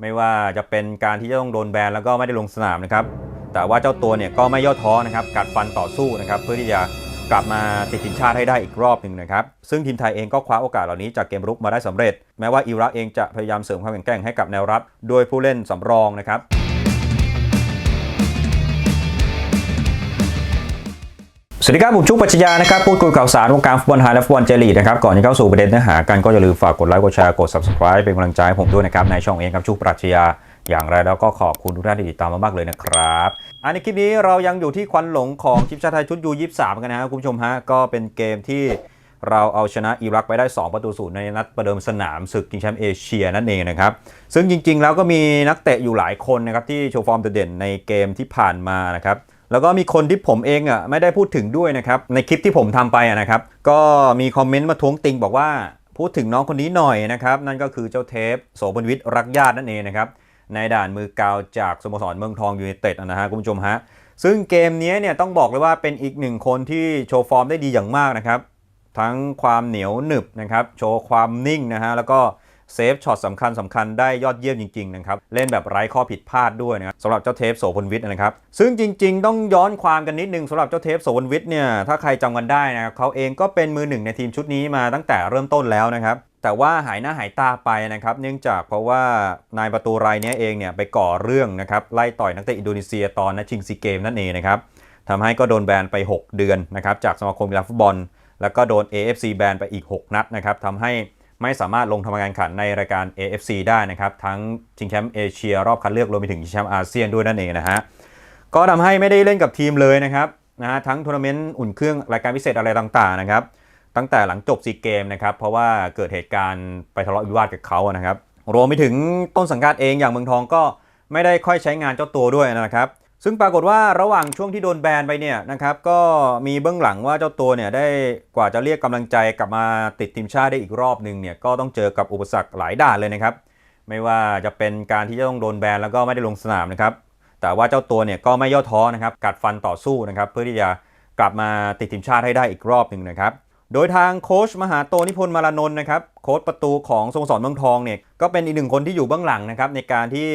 ไม่ว่าจะเป็นการที่จะต้องโดนแบนแล้วก็ไม่ได้ลงสนามนะครับ แต่ว่าเจ้าตัวเนี่ยก็ไม่ย่อท้อนะครับกัดฟันต่อสู้นะครับ เพื่อที่จะกลับมาติดทีมชาติให้ได้อีกรอบหนึ่งนะครับ ซึ่งทีมไทยเองก็คว้าโอกาสเหล่านี้จากเกมรุกมาได้สำเร็จ แม้ว่าอิรักเองจะพยายามเสริมความแข็งแกร่งให้กับแนวรับ โดยผู้เล่นสำรองนะครับ สวัสดีครับ ผมชุกปัชญานะครับ พูดคุยข่าวสารวงการฟุตบอลไทยและฟุตบอลเจลีกนะครับ ก่อนที่เข้าสู่ประเด็นเนื้อหากันก็อย่าลืมฝากกดไลค์กดแชร์กด subscribe เป็นกำลังใจให้ผมด้วยนะครับ ในช่องเองครับชุกปรัชญาอย่างไรแล้วก็ขอบคุณทุกท่านที่ติดตามมามากเลยนะครับอันในคลิปนี้เรายังอยู่ที่ควันหลงของทีมชาติไทยชุดยู23กันนะครับคุณผู้ชมฮะก็เป็นเกมที่เราเอาชนะอิรักไปได้ 2 ประตูศูนย์ในนัดประเดิมสนามศึกชิงแชมป์เอเชียนั่นเองนะครับ ซึ่งจริง ๆ แล้วก็มีนักเตะอยู่หลายคนนะครับที่โชว์ฟอร์มเด่นในเกมที่ผ่านมานะครับ แล้วก็มีคนที่ผมเองอะไม่ได้พูดถึงด้วยนะครับ ในคลิปที่ผมทำไปอะนะครับ ก็มีคอมเมนต์มาท้วงติงบอกว่าพูดถึงน้องคนนี้หน่อยนะครับ นั่นก็คือเจ้าเทปโสพลวิทย์รักญาตินั่นเองนะครับในด่านมือกาวจากสโมสรเมืองทองยูไนเต็ดนะฮะคุณผู้ชมฮะซึ่งเกมนี้เนี่ยต้องบอกเลยว่าเป็นอีกหนึ่งคนที่โชว์ฟอร์มได้ดีอย่างมากนะครับ ทั้งความเหนียวหนึบนะครับ โชว์ความนิ่งนะฮะแล้วก็ เซฟช็อตสำคัญสำคัญได้ยอดเยี่ยมจริงๆนะครับ เล่นแบบไร้ข้อผิดพลาดด้วยนะครับสำหรับเจ้าเทปโสพลวิทย์นะครับ ซึ่งจริงๆ ต้องย้อนความกันนิดนึงสำหรับเจ้าเทปโสพลวิทย์เนี่ยถ้าใครจำกันได้นะครับเขาเองก็เป็นมือหนึ่งในทีมชุดนี้มาตั้งแต่เริ่มต้นแล้วนะครับแต่ว่าหายหน้าหายตาไปนะครับเนื่องจากเพราะว่านายประตูรายนี้เองเนี่ยไปก่อเรื่องนะครับไล่ต่อยนักเตะอินโดนีเซียตอนนัดชิงซีเกมนั่นเองนะครับทำให้ก็โดนแบนไป 6 เดือนนะครับจากสมาคมกีฬาฟุตบอล แล้วก็โดน AFC แบนไปอีก 6 นัดนะครับทำให้ ไม่สามารถลงทำการแข่งขันในรายการ AFC ได้นะครับ ทั้งชิงแชมป์เอเชียรอบคัดเลือกรวมไปถึงชิงแชมป์อาเซียนด้วยนั่นเองนะฮะก็ทำให้ไม่ได้เล่นกับทีมเลยนะครับนะฮะทั้งทัวร์นาเมนต์อุ่นเครื่องรายการพิเศษอะไรต่างๆนะครับตั้งแต่หลังจบซีเกมนะครับเพราะว่าเกิดเหตุการณ์ไปทะเลาะวิวาทกับเขานะครับรวมไปถึงต้นสังกัดเองอย่างเมืองทองก็ไม่ได้ค่อยใช้งานเจ้าตัวด้วยนะครับ ซึ่งปรากฏว่าระหว่างช่วงที่โดนแบนไปเนี่ยนะครับก็มีเบื้องหลังว่าเจ้าตัวเนี่ยได้กว่าจะเรียกกำลังใจกลับมาติดทีมชาติได้อีกรอบหนึ่งเนี่ยก็ต้องเจอกับอุปสรรคหลายด่านเลยนะครับ ไม่ว่าจะเป็นการที่จะต้องโดนแบนแล้วก็ไม่ได้ลงสนามนะครับแต่ว่าเจ้าตัวเนี่ยก็ไม่ย่อท้อนะครับกัดฟันต่อสู้นะครับเพื่อที่จะกลับมาติดทีมชาติให้ได้อีกรอบหนึ่งนะครับโดยทางโค้ชมหาโตนิพนธ์มารานนท์นะครับโค้ชประตูของสโมสรเมืองทองเนี่ยก็เป็นอีกหนึ่งคนที่อยู่เบื้องหลังนะครับในการที่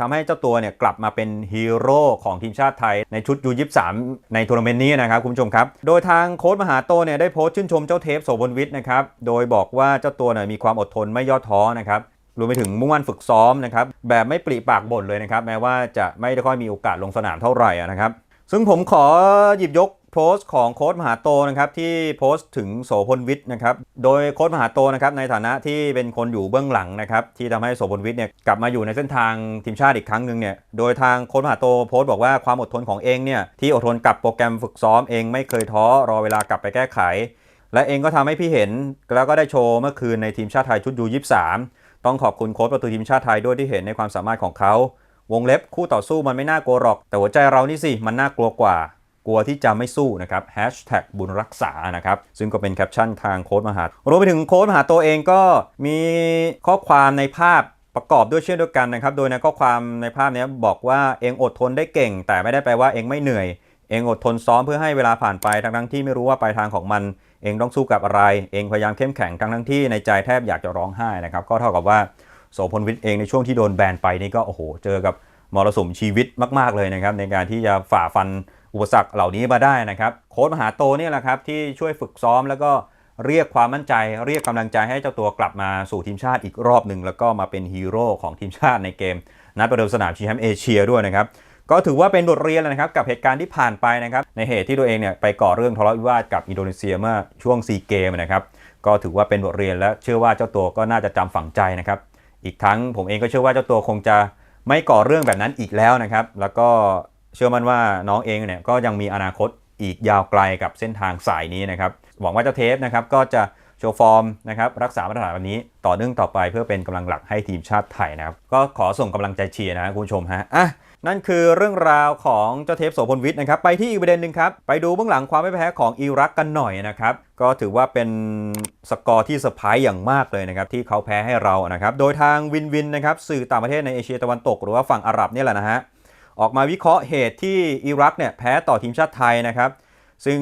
ทำให้เจ้าตัวเนี่ยกลับมาเป็นฮีโร่ของทีมชาติไทยในชุดยู23ในทัวร์นาเมนต์นี้นะครับคุณผู้ชมครับ โดยทางโค้ชมหาโตเนี่ยได้โพสต์ชื่นชมเจ้าเทปโสพลวิทย์นะครับ โดยบอกว่าเจ้าตัวเนี่ยมีความอดทนไม่ย่อท้อนะครับรวมไปถึงมุ่งมั่นฝึกซ้อมนะครับแบบไม่ปริปากบ่นเลยนะครับแม้ว่าจะไม่ได้ค่อยมีโอกาสลงสนามเท่าไหร่นะครับซึ่งผมขอหยิบยก โพสต์ของโค้ชมหาโตนะครับที่โพสต์ถึงโสพลวิทย์นะครับโดยโค้ชมหาโตนะครับในฐานะที่เป็นคนอยู่เบื้องหลังนะครับที่ทำให้โสพลวิทย์เนี่ยกลับมาอยู่ในเส้นทางทีมชาติอีกครั้งหนึ่งเนี่ยโดยทางโค้ชมหาโตโพสต์บอกว่าความอดทนของเองเนี่ยที่อดทนกับโปรแกรมฝึกซ้อมเองไม่เคยท้อรอเวลากลับไปแก้ไข และเองก็ทำให้พี่เห็นแล้วก็ได้โชว์เมื่อคืนในทีมชาติไทยชุดยู23ต้องขอบคุณโค้ชประตูทีมชาติไทยด้วยที่เห็นในความสามารถของเขาวงเล็บคู่ต่อสู้มันไม่น่ากลัวหรอก แต่หัวใจเรานี่สิมันน่ากลัวกว่า กลัวที่จะไม่สู้นะครับบุญรักษานะครับซึ่งก็เป็นแคปชั่นทางโค้ดมหารวมไปถึงโค้ดมหาตัวเองก็มีข้อความในภาพประกอบด้วยเช่นเดียวกันนะครับ โดยในข้อความในภาพนี้บอกว่าเองอดทนได้เก่ง แต่ไม่ได้แปลว่าเองไม่เหนื่อย เองอดทนซ้อมเพื่อให้เวลาผ่านไปทั้งทั้งๆที่ไม่รู้ว่าปลายทางของมัน เองต้องสู้กับอะไร เองพยายามเข้มแข็งทั้งทั้งๆที่ในใจแทบอยากจะร้องไห้นะครับก็เท่ากับว่าโสพลวิทย์เองในช่วงที่โดนแบนไปนี่ก็โอ้โหเจอกับมรสุมชีวิตมาก ๆเลยนะครับในการที่จะฝ่าฟัน อุปสรรคเหล่านี้มาได้นะครับ โค้ชมหาโตนี่แหละครับที่ช่วยฝึกซ้อมแล้วก็เรียกความมั่นใจ เรียกกำลังใจให้เจ้าตัวกลับมาสู่ทีมชาติอีกรอบหนึ่งแล้วก็มาเป็นฮีโร่ของทีมชาติในเกม นัดประเดิมสนามชิงแชมป์เอเชียด้วยนะครับก็ถือว่าเป็นบทเรียนแล้วนะครับกับเหตุการณ์ที่ผ่านไปนะครับในเหตุที่ตัวเองเนี่ยไปก่อเรื่องทะเลาะวิวาทกับอินโดนีเซียเมื่อช่วงซีเกมนะครับก็ถือว่าเป็นบทเรียนและเชื่อว่าเจ้าตัวก็น่าจะจำฝังใจนะครับอีกทั้งผมเองก็เชื่อว่าเจ้าตัวคงจะไม่ก่อเรื่องแบบนั้นอีกแล้วนะครับ แล้วก็ เชื่อมั่นว่าน้องเองเนี่ยก็ยังมีอนาคตอีกยาวไกลกับเส้นทางสายนี้นะครับ หวังว่าเจ้าเทปนะครับก็จะโชว์ฟอร์มนะครับรักษามาตรฐานวันนี้ต่อเนื่องต่อไปเพื่อเป็นกำลังหลักให้ทีมชาติไทยนะครับ ก็ขอส่งกำลังใจเชียร์นะครับคุณผู้ชมฮะอะนั่นคือเรื่องราวของเจ้าเทปโสพลวิทย์นะครับ ไปที่อีกประเด็นหนึ่งครับ ไปดูเบื้องหลังความไม่แพ้ของอิรักกันหน่อยนะครับ ก็ถือว่าเป็นสกอร์ที่เซอร์ไพรส์อย่างมากเลยนะครับ ที่เขาแพ้ให้เรานะครับ โดยทางวินวินนะครับสื่อต่างประเทศในเอเชียตะวันตก หรือว่าฝั่งอาหรับนี่แหละนะฮะ ออกมาวิเคราะห์เหตุที่อิรักเนี่ยแพ้ต่อทีมชาติไทยนะครับ ซึ่ง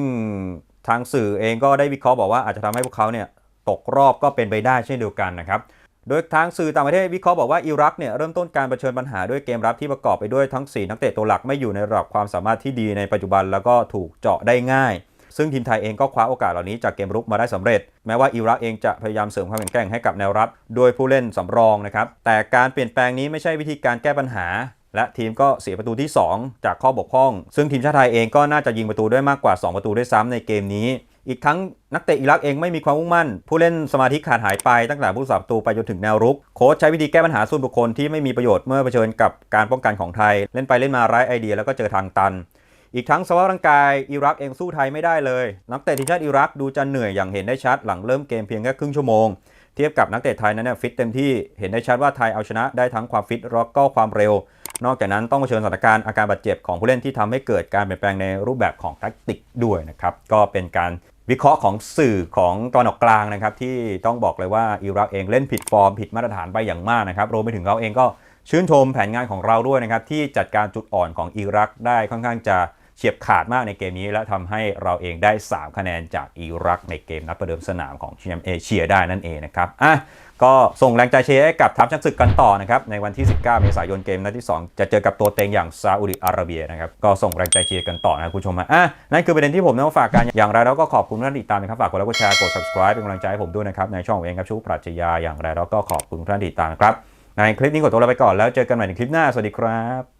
ทางสื่อเองก็ได้วิเคราะห์บอกว่าอาจจะทำให้พวกเขาเนี่ยตกรอบก็เป็นไปได้เช่นเดียวกันนะครับ โดยทางสื่อต่างประเทศวิเคราะห์บอกว่าอิรักเนี่ยเริ่มต้นการเผชิญปัญหาด้วยเกมรับที่ประกอบไปด้วยทั้ง 4 นักเตะตัวหลักไม่อยู่ในระดับความสามารถที่ดีในปัจจุบันแล้วก็ถูกเจาะได้ง่าย ซึ่งทีมไทยเองก็คว้าโอกาสเหล่านี้จากเกมรุกมาได้สำเร็จ แม้ว่าอิรักเองจะพยายามเสริมความแข็งแกร่งให้กับแนวรับ โดยผู้เล่นสำรองนะครับแต่การเปลี่ยนแปลงนี้ไม่ใช่วิธีการแก้ปัญหา และทีมก็เสียประตูที่ 2 จากข้อบกพร่อง ซึ่งทีมชาติไทยเองก็น่าจะยิงประตูได้มากกว่า 2 ประตูด้วยซ้ำในเกมนี้ อีกทั้งนักเตะอิรักเองไม่มีความมุ่งมั่น ผู้เล่นสมาธิขาดหายไปตั้งแต่ผู้สับตูไปจนถึงแนวรุก โค้ชใช้วิธีแก้ปัญหาส่วนบุคคลที่ไม่มีประโยชน์เมื่อเผชิญกับการป้องกันของไทย เล่นไปเล่นมาไร้ไอเดียแล้วก็เจอทางตัน อีกทั้งสภาพร่างกายอิรักเองสู้ไทยไม่ได้เลย นักเตะทีมชาติอิรักดูจะเหนื่อยอย่างเห็นได้ชัดหลังเริ่มเกมเพียงแค่ครึ่งชั่วโมง เทียบกับนักเตะไทยนั้นเนี่ยฟิตเต็มที่เห็นได้ชัดว่าไทยเอาชนะได้ทั้งความฟิตแล้วก็ความเร็ว นอกจากนั้นต้องเผชิญสถานการณ์อาการบาดเจ็บของผู้เล่นที่ทำให้เกิดการเปลี่ยนแปลงในรูปแบบของแทคติกด้วยนะครับก็เป็นการวิเคราะห์ของสื่อของตอนออกกลางนะครับที่ต้องบอกเลยว่าอิรักเองเล่นผิดฟอร์มผิดมาตรฐานไปอย่างมากนะครับรวมไปถึงเขาเองก็ชื่นชมแผนงานของเราด้วยนะครับที่จัดการจุดอ่อนของอิรักได้ค่อนข้างจะ เฉียบขาดมากในเกมนี้และทำให้เราเองได้ 3 คะแนนจากอิรักในเกมนัดประเดิมสนามของแชมป์เอเชียได้นั่นเองนะครับอะก็ส่งแรงใจเชียร์ให้กับทัพช้างศึกกันต่อนะครับ ในวันที่ 19 เมษายนเกมนัดที่ 2 จะเจอกับตัวเต็งอย่างซาอุดิอาระเบียนะครับ ก็ส่งแรงใจเชียร์กันต่อนะค,คุณผู้ชมอะนั่นคือประเด็นที่ผมนำมาฝากกันอย่างไรแล้วก็ขอบคุณท่านติดตามนะครับฝากกดไลค์กดแชร์กด subscribe เป็นกำลังใจให้ผมด้วยนะครับในช่องของเองครับชูปรัชญาอย่างไรแล้วก็ขอบคุณท่านติดตามครับในคลิปนี้ขอตัวลาไปก่อนแล้วเจอกันใหม่ในคลิปหน้าสวัสดีครับ